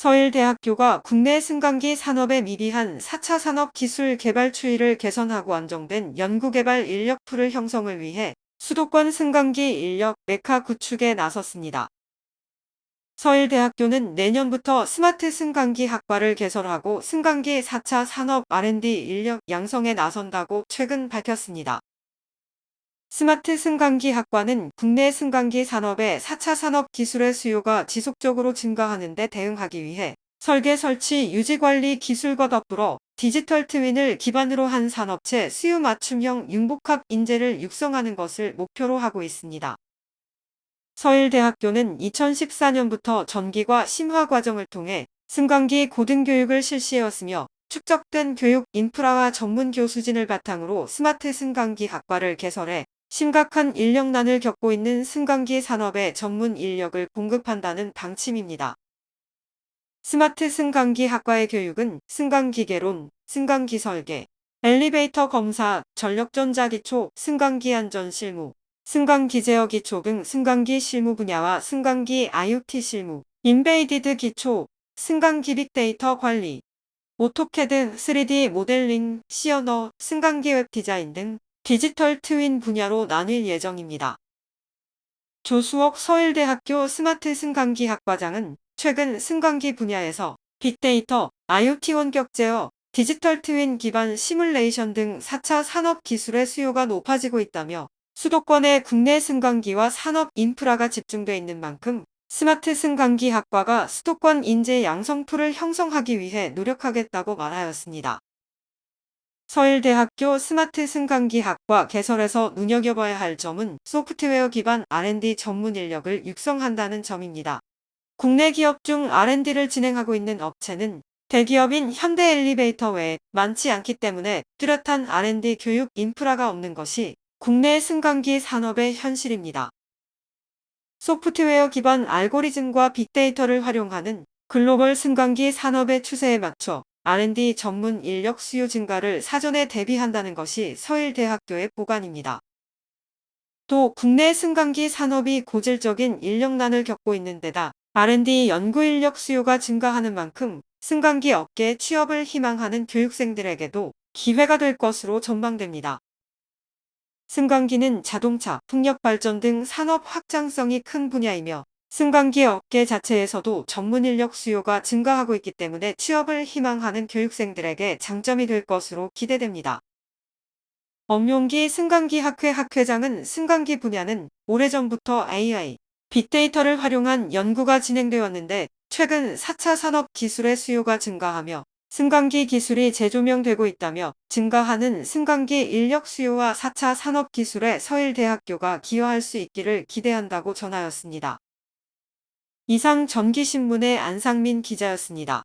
서일대학교가 국내 승강기 산업에 미비한 4차 산업 기술 개발 추이를 개선하고 안정된 연구개발 인력 풀을 형성을 위해 수도권 승강기 인력 메카 구축에 나섰습니다. 서일대학교는 내년부터 스마트 승강기 학과를 개설하고 승강기 4차 산업 R&D 인력 양성에 나선다고 최근 밝혔습니다. 스마트 승강기 학과는 국내 승강기 산업의 4차 산업 기술의 수요가 지속적으로 증가하는 데 대응하기 위해 설계 설치 유지 관리 기술과 더불어 디지털 트윈을 기반으로 한 산업체 수요 맞춤형 융복합 인재를 육성하는 것을 목표로 하고 있습니다. 서일대학교는 2014년부터 전기과 심화 과정을 통해 승강기 고등교육을 실시해왔으며 축적된 교육 인프라와 전문 교수진을 바탕으로 스마트 승강기 학과를 개설해 심각한 인력난을 겪고 있는 승강기 산업에 전문 인력을 공급한다는 방침입니다. 스마트 승강기 학과의 교육은 승강기계론, 승강기 설계, 엘리베이터 검사, 전력전자 기초, 승강기 안전 실무, 승강기 제어 기초 등 승강기 실무 분야와 승강기 IoT 실무, 인베이디드 기초, 승강기 빅데이터 관리, 오토캐드, 3D 모델링, 시어너, 승강기 웹 디자인 등 디지털 트윈 분야로 나뉠 예정입니다. 조수옥 서일대학교 스마트 승강기 학과장은 최근 승강기 분야에서 빅데이터, IoT 원격 제어, 디지털 트윈 기반 시뮬레이션 등 4차 산업 기술의 수요가 높아지고 있다며 수도권의 국내 승강기와 산업 인프라가 집중돼 있는 만큼 스마트 승강기 학과가 수도권 인재 양성풀을 형성하기 위해 노력하겠다고 말하였습니다. 서일대학교 스마트 승강기 학과 개설에서 눈여겨봐야 할 점은 소프트웨어 기반 R&D 전문 인력을 육성한다는 점입니다. 국내 기업 중 R&D를 진행하고 있는 업체는 대기업인 현대 엘리베이터 외에 많지 않기 때문에 뚜렷한 R&D 교육 인프라가 없는 것이 국내 승강기 산업의 현실입니다. 소프트웨어 기반 알고리즘과 빅데이터를 활용하는 글로벌 승강기 산업의 추세에 맞춰 R&D 전문 인력 수요 증가를 사전에 대비한다는 것이 서일대학교의 보관입니다. 또 국내 승강기 산업이 고질적인 인력난을 겪고 있는 데다 R&D 연구 인력 수요가 증가하는 만큼 승강기 업계 취업을 희망하는 교육생들에게도 기회가 될 것으로 전망됩니다. 승강기는 자동차, 풍력 발전 등 산업 확장성이 큰 분야이며 승강기 업계 자체에서도 전문 인력 수요가 증가하고 있기 때문에 취업을 희망하는 교육생들에게 장점이 될 것으로 기대됩니다. 엄용기 승강기 학회 학회장은 승강기 분야는 오래전부터 AI, 빅데이터를 활용한 연구가 진행되었는데 최근 4차 산업 기술의 수요가 증가하며 승강기 기술이 재조명되고 있다며 증가하는 승강기 인력 수요와 4차 산업 기술에 서일대학교가 기여할 수 있기를 기대한다고 전하였습니다. 이상 전기신문의 안상민 기자였습니다.